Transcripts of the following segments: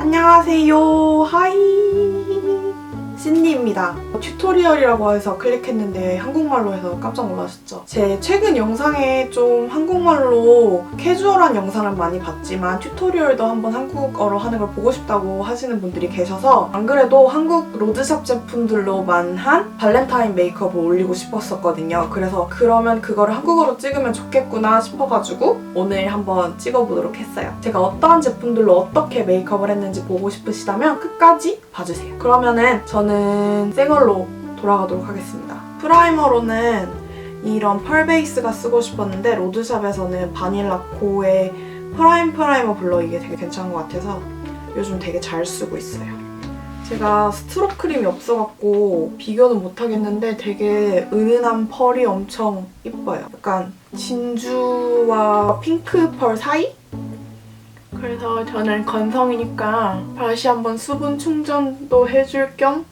안녕하세요. 하이. 신니입니다. 튜토리얼이라고 해서 클릭했는데 한국말로 해서 깜짝 놀라셨죠? 제 최근 영상에 좀 한국말로 캐주얼한 영상을 많이 봤지만 튜토리얼도 한번 한국어로 하는 걸 보고 싶다고 하시는 분들이 계셔서 안 그래도 한국 로드샵 제품들로만 한 발렌타인 메이크업을 올리고 싶었었거든요. 그래서 그러면 그거를 한국어로 찍으면 좋겠구나 싶어가지고 오늘 한번 찍어보도록 했어요. 제가 어떠한 제품들로 어떻게 메이크업을 했는지 보고 싶으시다면 끝까지 봐주세요. 그러면은 저는 새 걸로 돌아가도록 하겠습니다. 프라이머로는 이런 펄 베이스가 쓰고 싶었는데 로드샵에서는 바닐라 코의 프라임 프라이머 블러 이게 되게 괜찮은 것 같아서 요즘 되게 잘 쓰고 있어요. 제가 스트록 크림이 없어갖고 비교는 못하겠는데 되게 은은한 펄이 엄청 이뻐요. 약간 진주와 핑크 펄 사이? 그래서 저는 건성이니까 다시 한번 수분 충전도 해줄 겸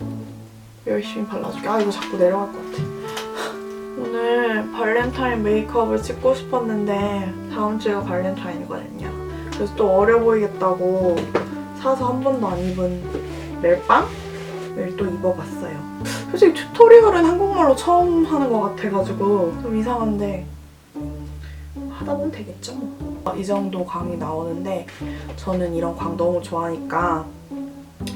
열심히 발라줄게. 아 이거 자꾸 내려갈 것 같아. 오늘 발렌타인 메이크업을 찍고 싶었는데 다음 주가 발렌타인이거든요. 그래서 또 어려 보이겠다고 사서 한 번도 안 입은 멜빵을 또 입어봤어요. 솔직히 튜토리얼은 한국말로 처음 하는 것 같아가지고 좀 이상한데 하다 보면 되겠죠 뭐. 이 정도 광이 나오는데 저는 이런 광 너무 좋아하니까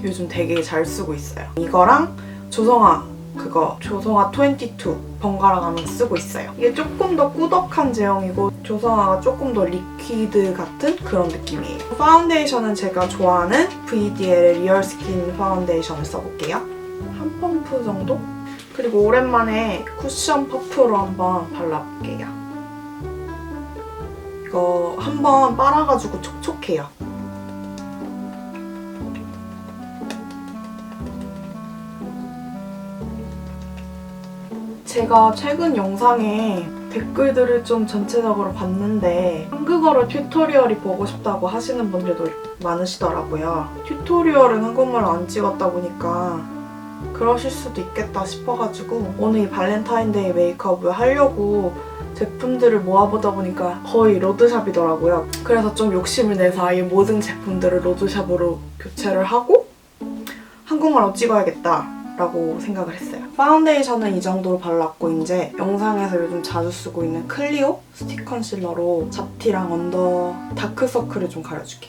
요즘 되게 잘 쓰고 있어요. 이거랑 조성아 그거 조성아 22 번갈아 가면서 쓰고 있어요. 이게 조금 더 꾸덕한 제형이고 조성아가 조금 더 리퀴드 같은 그런 느낌이에요. 파운데이션은 제가 좋아하는 VDL의 리얼 스킨 파운데이션을 써볼게요. 한 펌프 정도? 그리고 오랜만에 쿠션 퍼프로 한번 발라볼게요. 이거 한번 빨아가지고 촉촉해요. 제가 최근 영상에 댓글들을 좀 전체적으로 봤는데 한국어로 튜토리얼이 보고 싶다고 하시는 분들도 많으시더라고요. 튜토리얼은 한국말로 안 찍었다 보니까 그러실 수도 있겠다 싶어가지고 오늘 이 발렌타인데이 메이크업을 하려고 제품들을 모아보다 보니까 거의 로드샵이더라고요. 그래서 좀 욕심을 내서 아예 모든 제품들을 로드샵으로 교체를 하고 한국말로 찍어야겠다 라고 생각을 했어요. 파운데이션은 이 정도로 발랐고 이제 영상에서 요즘 자주 쓰고 있는 클리오 스틱 컨실러로 잡티랑 언더 다크서클을 좀 가려줄게.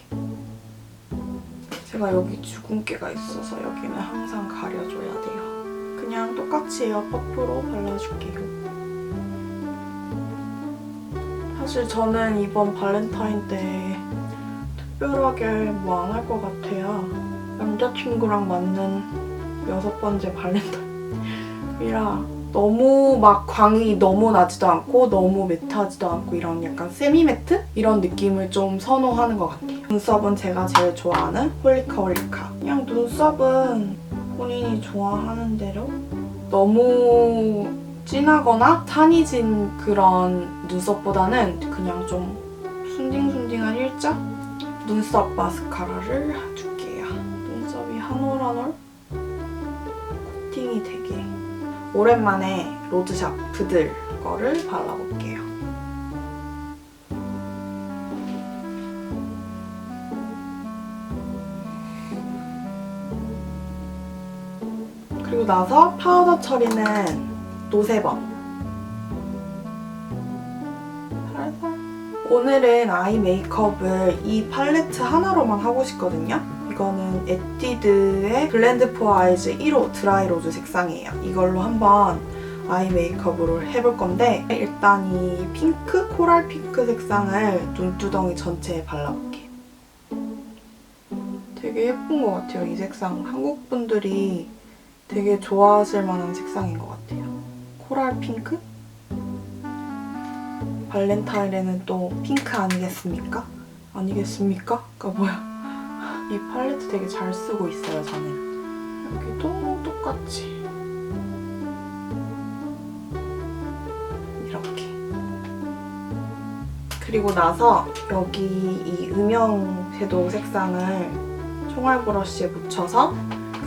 제가 여기 주근깨가 있어서 여기는 항상 가려줘야 돼요. 그냥 똑같이 에어퍼프로 발라줄게요. 사실 저는 이번 발렌타인 때 특별하게 뭐 안 할 것 같아요. 남자친구랑 맞는 여섯 번째 발렌타인이라 너무 막 광이 너무 나지도 않고 너무 매트하지도 않고 이런 약간 세미 매트? 이런 느낌을 좀 선호하는 것 같아요. 눈썹은 제가 제일 좋아하는 홀리카 홀리카. 그냥 눈썹은 본인이 좋아하는 대로 너무 진하거나 산이 진 그런 눈썹보다는 그냥 좀 순딩순딩한 일자 눈썹 마스카라를 줄게요. 눈썹이 한 올 한올 오랜만에 로드샵 부들 거를 발라볼게요. 그리고 나서 파우더 처리는 노세범. 오늘은 아이 메이크업을 이 팔레트 하나로만 하고 싶거든요. 이거는 에뛰드의 블렌드 포 아이즈 1호 드라이 로즈 색상이에요. 이걸로 한번 아이 메이크업으로 해볼 건데 일단 이 핑크, 코랄 핑크 색상을 눈두덩이 전체에 발라볼게요. 되게 예쁜 것 같아요, 이 색상. 한국 분들이 되게 좋아하실 만한 색상인 것 같아요. 코랄 핑크? 발렌타인에는 또 핑크 아니겠습니까? 아니겠습니까? 가 뭐야? 이 팔레트 되게 잘 쓰고 있어요, 저는. 여기도 똑같이. 이렇게. 그리고 나서 여기 이 음영 섀도우 색상을 총알 브러쉬에 묻혀서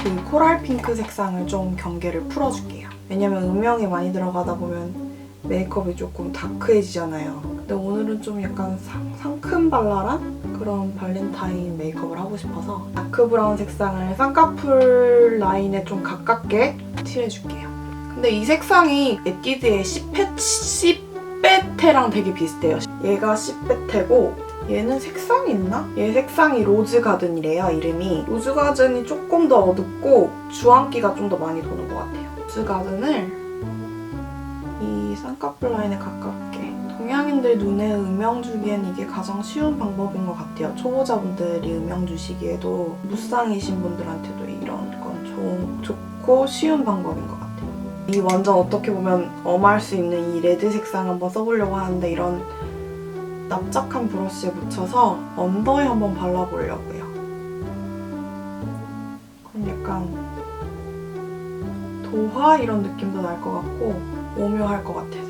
그 코랄 핑크 색상을 좀 경계를 풀어줄게요. 왜냐면 음영이 많이 들어가다 보면 메이크업이 조금 다크해지잖아요. 근데 오늘은 좀 약간 상, 새 큼발랄한 그런 발렌타인 메이크업을 하고 싶어서 다크 브라운 색상을 쌍꺼풀 라인에 좀 가깝게 칠해줄게요. 근데 이 색상이 에뛰드의 시페, 시페테랑 되게 비슷해요. 얘가 시페테고 얘는 색상이 있나? 얘 색상이 로즈 가든이래요, 이름이. 로즈 가든이 조금 더 어둡고 주황기가 좀 더 많이 도는 것 같아요. 로즈 가든을 이 쌍꺼풀 라인에 가깝게 동양인들 눈에 음영 주기엔 이게 가장 쉬운 방법인 것 같아요. 초보자분들이 음영 주시기에도 무쌍이신 분들한테도 이런 건 좋은, 좋고 쉬운 방법인 것 같아요. 이 완전 어떻게 보면 엄할 수 있는 이 레드 색상 한번 써보려고 하는데 이런 납작한 브러쉬에 묻혀서 언더에 한번 발라보려고요. 그럼 약간 도화 이런 느낌도 날 것 같고 오묘할 것 같아서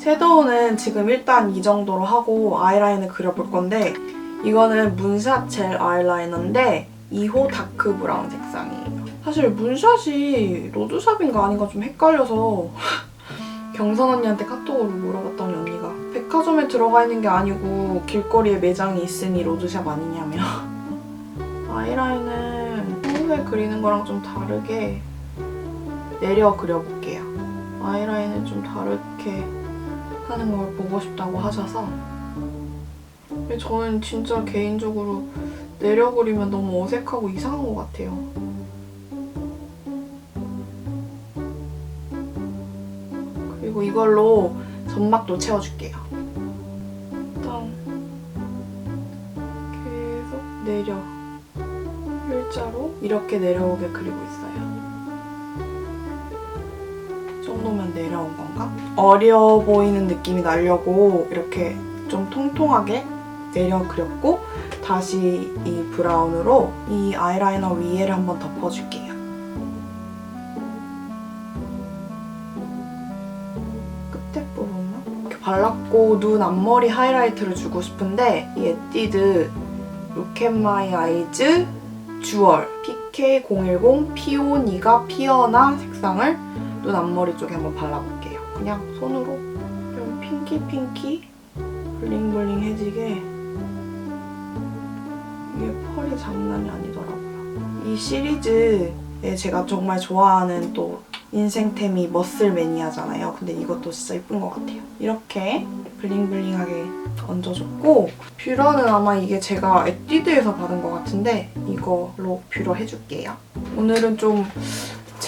섀도우는 지금 일단 이 정도로 하고 아이라인을 그려볼 건데 이거는 문샷 젤 아이라이너인데 2호 다크 브라운 색상이에요. 사실 문샷이 로드샵인가 아닌가 좀 헷갈려서 경선 언니한테 카톡으로 물어봤더니 언니가 백화점에 들어가 있는 게 아니고 길거리에 매장이 있으니 로드샵 아니냐며 아이라인은 평소에 그리는 거랑 좀 다르게 내려 그려볼게요. 아이라인을 좀 다르게 하는 걸 보고 싶다고 하셔서 저는 진짜 개인적으로 내려 그리면 너무 어색하고 이상한 것 같아요. 그리고 이걸로 점막도 채워줄게요. 일단 계속 내려 일자로 이렇게 내려오게 그리고 있어요. 이 정도면 내려온 건가? 어려 보이는 느낌이 나려고 이렇게 좀 통통하게 내려 그렸고 다시 이 브라운으로 이 아이라이너 위에를 한번 덮어줄게요. 끝에 부분만 이렇게 발랐고 눈 앞머리 하이라이트를 주고 싶은데 이 에뛰드 my eyes 주얼 PK010 피오니가 피어나 색상을 눈 앞머리 쪽에 한번 발라볼게요. 그냥 손으로 좀 핑키 핑키 블링블링해지게 이게 펄이 장난이 아니더라고요. 이 시리즈에 제가 정말 좋아하는 또 인생템이 머슬 매니아잖아요. 근데 이것도 진짜 예쁜 것 같아요. 이렇게 블링블링하게 얹어줬고 뷰러는 아마 이게 제가 에뛰드에서 받은 것 같은데 이걸로 뷰러 해줄게요. 오늘은 좀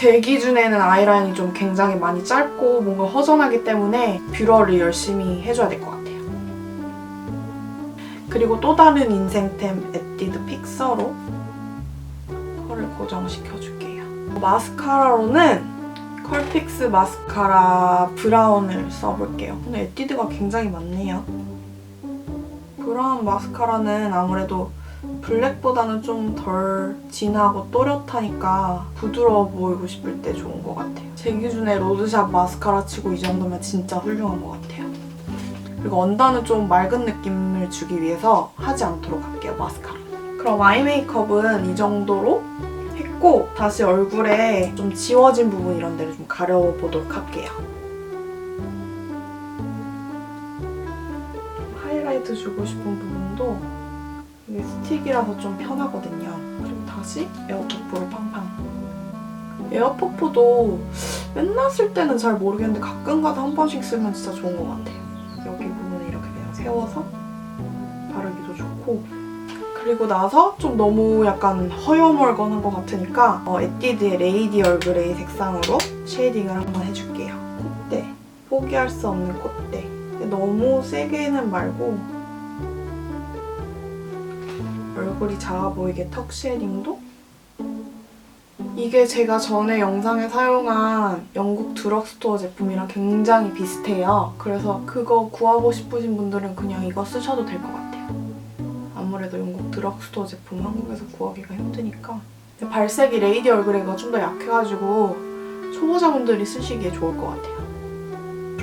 제 기준에는 아이라인이 좀 굉장히 많이 짧고 뭔가 허전하기 때문에 뷰러를 열심히 해줘야 될 것 같아요. 그리고 또 다른 인생템 에뛰드 픽서로 컬을 고정시켜줄게요. 마스카라로는 컬픽스 마스카라 브라운을 써볼게요. 오늘 에뛰드가 굉장히 많네요. 브라운 마스카라는 아무래도 블랙보다는 좀 덜 진하고 또렷하니까 부드러워 보이고 싶을 때 좋은 것 같아요. 제 기준에 로드샵 마스카라 치고 이 정도면 진짜 훌륭한 것 같아요. 그리고 언더는 좀 맑은 느낌을 주기 위해서 하지 않도록 할게요, 마스카라. 그럼 아이 메이크업은 이 정도로 했고 다시 얼굴에 좀 지워진 부분 이런 데를 좀 가려보도록 할게요. 하이라이트 주고 싶은 부분도 이게 스틱이라서 좀 편하거든요. 그리고 다시 에어퍼프로 팡팡. 에어퍼프도 맨날 쓸 때는 잘 모르겠는데 가끔가다 한 번씩 쓰면 진짜 좋은 것 같아요. 여기 부분을 이렇게 그냥 세워서 바르기도 좋고 그리고 나서 좀 너무 약간 허여멀건한 것 같으니까 어, 에뛰드의 레이디 얼 그레이 색상으로 쉐이딩을 한번 해줄게요. 콧대. 포기할 수 없는 콧대. 너무 세게는 말고 얼굴이 작아 보이게 턱 쉐딩도 이게 제가 전에 영상에 사용한 영국 드럭스토어 제품이랑 굉장히 비슷해요. 그래서 그거 구하고 싶으신 분들은 그냥 이거 쓰셔도 될 것 같아요. 아무래도 영국 드럭스토어 제품 한국에서 구하기가 힘드니까. 발색이 레이디 얼그레이가 좀 더 약해가지고 초보자분들이 쓰시기에 좋을 것 같아요.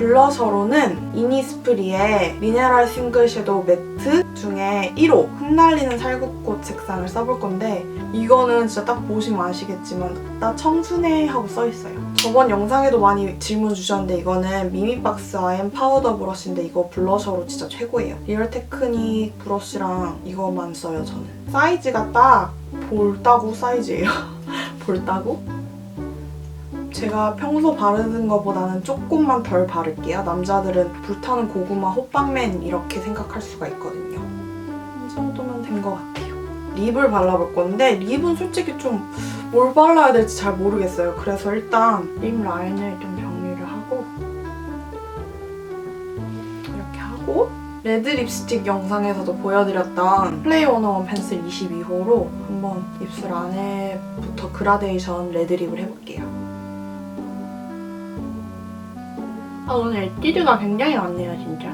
블러셔로는 이니스프리의 미네랄 싱글 섀도우 매트 중에 1호 흩날리는 살구꽃 색상을 써볼 건데 이거는 진짜 딱 보시면 아시겠지만 나 청순해 하고 써있어요. 저번 영상에도 많이 질문 주셨는데 이거는 미미박스 아엠 파우더 브러쉬인데 이거 블러셔로 진짜 최고예요. 리얼 테크닉 브러쉬랑 이거만 써요 저는. 사이즈가 딱 볼따구 사이즈예요. 볼따구? 제가 평소 바르는 것보다는 조금만 덜 바를게요. 남자들은 불타는 고구마 호빵맨 이렇게 생각할 수가 있거든요. 이 정도면 된 것 같아요. 립을 발라볼 건데 립은 솔직히 좀 뭘 발라야 될지 잘 모르겠어요. 그래서 일단 립 라인을 좀 정리를 하고 이렇게 하고 레드 립스틱 영상에서도 보여드렸던 플레이 원어원 펜슬 22호로 한번 입술 안에부터 그라데이션 레드 립을 해볼게요. 아 오늘 에뛰드가 굉장히 많네요 진짜.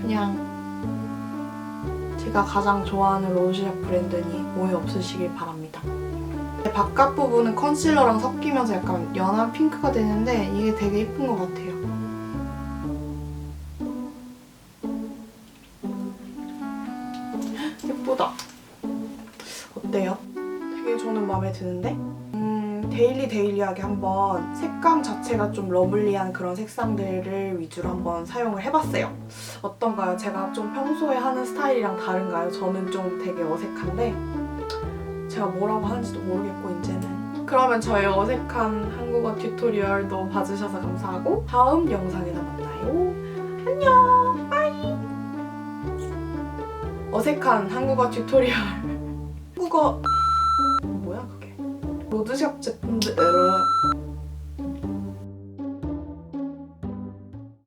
그냥 제가 가장 좋아하는 로즈샵 브랜드니 오해 없으시길 바랍니다. 바깥 부분은 컨실러랑 섞이면서 약간 연한 핑크가 되는데 이게 되게 예쁜 것 같아요. 예쁘다. 어때요? 되게 저는 마음에 드는데? 음, 데일리 데일리하게 한번 색감 자체가 좀 러블리한 그런 색상들을 위주로 한번 사용을 해봤어요. 어떤가요? 제가 좀 평소에 하는 스타일이랑 다른가요? 저는 좀 되게 어색한데 제가 뭐라고 하는지도 모르겠고 이제는 그러면 저의 어색한 한국어 튜토리얼도 봐주셔서 감사하고 다음 영상에서 만나요. 안녕. 빠이. 어색한 한국어 튜토리얼 한국어 로드샵 제품들